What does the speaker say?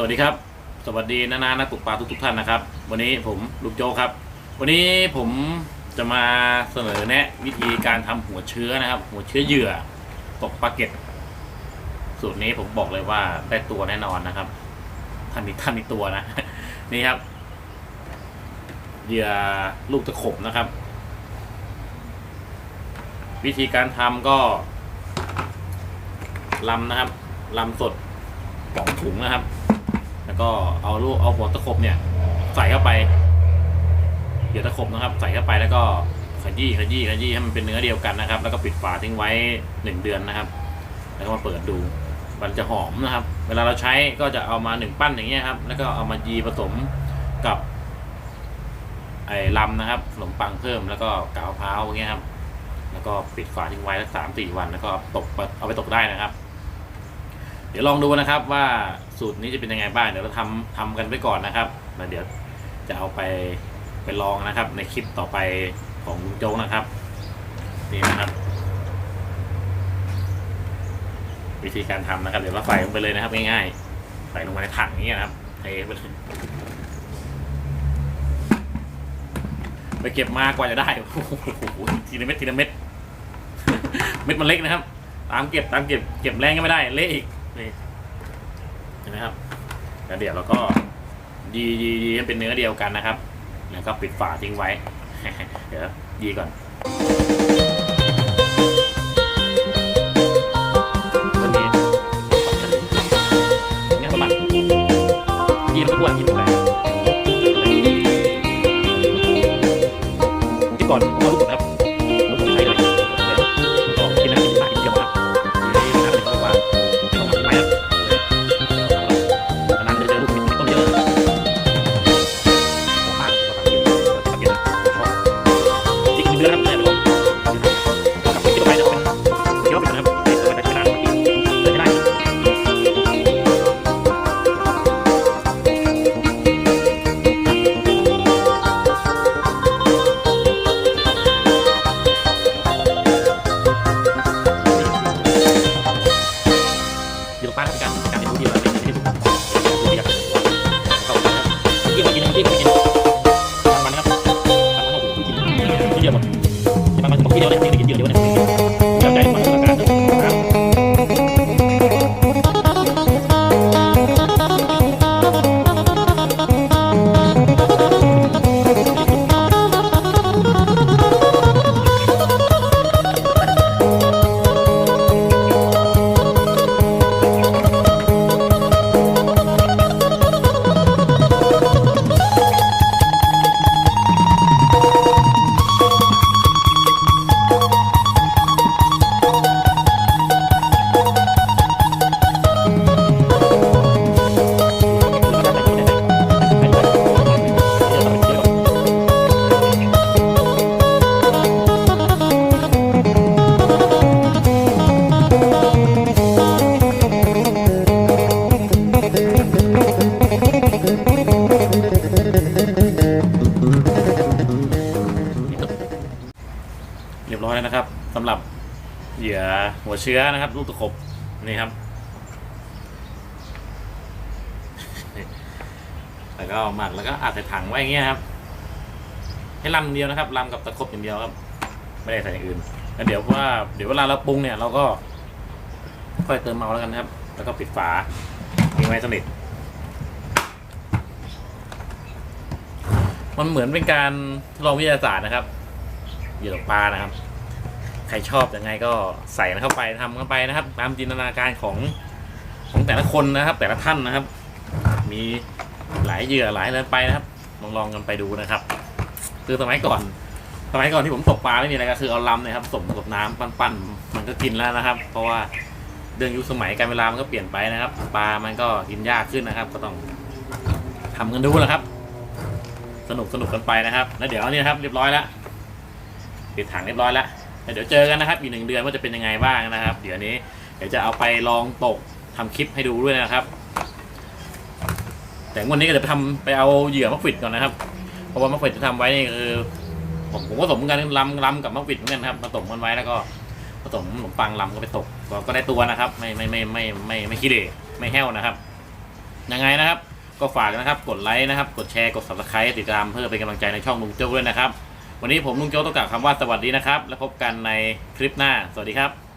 สวัสดีครับ สวัสดีนานานักตกปลาทุกทุกๆท่านนะครับ วันนี้ผมลูกโจครับ วันนี้ผมจะมาเสนอแนะวิธีการทำหัวเชื้อนะครับ หัวเชื้อเหยื่อตกปลาเก็ตสูตรนี้ผมบอกเลยว่าได้ตัวแน่นอนนะครับท่านมีท่านมีตัวนะ นี่ครับ เหยื่อลูกตะขบนะครับ วิธีการทำก็ลำนะครับลำสดสองถุงนะครับ ก็เอาลูกเอาหัวตะขบเนี่ย ใส่เข้าไปเหยื่อตะขบนะครับ ใส่เข้าไปแล้วก็ขยี้ขยี้ขยี้ให้มันเป็นเนื้อเดียวกันนะครับ แล้วก็ปิดฝาทิ้งไว้หนึ่งเดือนนะครับ แล้วก็มาเปิดดูมันจะหอมนะครับ เวลาเราใช้ก็จะเอามาหนึ่งปั้นอย่างเงี้ยครับ แล้วก็เอามายีผสมกับไอ้ลำนะครับขนมปังเพิ่มแล้วก็กาวพร้าวอย่างเงี้ยครับ แล้วก็ปิดฝาทิ้งไว้สักสามสี่วัน แล้วก็ตกเอาไปตกได้นะครับ เดี๋ยวลองดูนะครับว่า สูตรนี้จะเป็นยังไงบ้างเดี๋ยวเราทำทำกันไปก่อนนะครับแล้วเดี๋ยวจะเอาไปไปลองนะครับ ในคลิปต่อไปของลุงโจ๊กนะครับนี่นะครับ วิธีการทำนะครับ เดี๋ยวเราใส่ลงไปเลยนะครับง่ายๆใส่ลงไปในถังอย่างเงี้นะครับเทไปเลยไปเก็บมากกว่าจะได้โอ้โหทีละเม็ดทีละเม็ดเม็ดมันเล็กนะครับ ตามเก็บตามเก็บเก็บแรงก็ไม่ได้เละอีกนี่เห็นไหมครับ แล้วเดี๋ยวเราก็ยีดีดีเป็นเนื้อเดียวกันนะครับ แล้วก็ปิดฝาทิ้งไว้ เดี๋ยวยีก่อน ร้อยแล้วนะครับสำหรับเหยื่อหัวเชื้อนะครับ ลูกตะขบนี่ครับ แล้วก็หมักแล้วก็อัดใส่ถังไว้อย่างเงี้ยครับ ให้ลำเดียวนะครับลำกับตะขบอย่างเดียวครับ ไม่ได้ใส่อย่างอื่นแล้วเดี๋ยวว่าเดี๋ยวเวลาเราปรุงเนี่ย เราก็ ค่อยเติมเอาแล้วกันนะครับ แล้วก็ปิดฝาทิ้งไว้สนิทมันเหมือนเป็นการทดลองวิทยาศาสตร์นะครับเหยื่อตกปลานะครับ ใครชอบยังไงก็ใส่เข้าไปทำเข้าไปนะครับ ตามจินตนาการของของแต่ละคนนะครับ แต่ละท่านนะครับ มีหลายเหยื่อหลายอะไรไปนะครับลองลองกันไปดูนะครับ คือสมัยก่อนสมัยก่อนที่ผมตกปลาไม่มีอะไรก็คือเอาลำเนะครับสมกับน้ำปั้นๆมันก็กินแล้วนะครับ เพราะว่าเรื่องยุคสมัยการเวลามันก็เปลี่ยนไปนะครับ ปลามันก็กินยากขึ้นนะครับ ก็ต้องทำกันดูแหละครับ สนุกสนุกกันไปนะครับ แล้วเดี๋ยวนี่นะครับ เรียบร้อยแล้วปิดถังเรียบร้อยแล้ว เดี๋ยวเจอกันนะครับอีกหนึ่งเดือนว่าจะเป็นยังไงบ้างนะครับ เดี๋ยวนี้เดี๋ยวจะเอาไปลองตกทำคลิปให้ดูด้วยนะครับ แต่วันนี้ก็จะไปทำไปเอาเหยื่อมะขวิดก่อนนะครับ เพราะว่ามะขวิดจะทำไว้นี่คือผมผมก็สมกันลำลำกับมะขวิดเหมือนกันครับผสมกันไว้แล้วก็ผสมขนมปังลำก็ไปตกก็ก็ได้ตัวนะครับ ไม่ไม่ไม่ไม่ไม่ไม่ขี้เหร่ไม่แห้วนะครับยังไงนะครับ ก็ฝากนะครับกดไลค์นะครับ กดแชร์กด subscribe ติดตามเพื่อเป็นกำลังใจในช่องลุงโจ้ด้วยนะครับ วันนี้ผมลุงโจ้ต้องกล่าวคำว่าสวัสดีนะครับ แล้วพบกันในคลิปหน้า สวัสดีครับ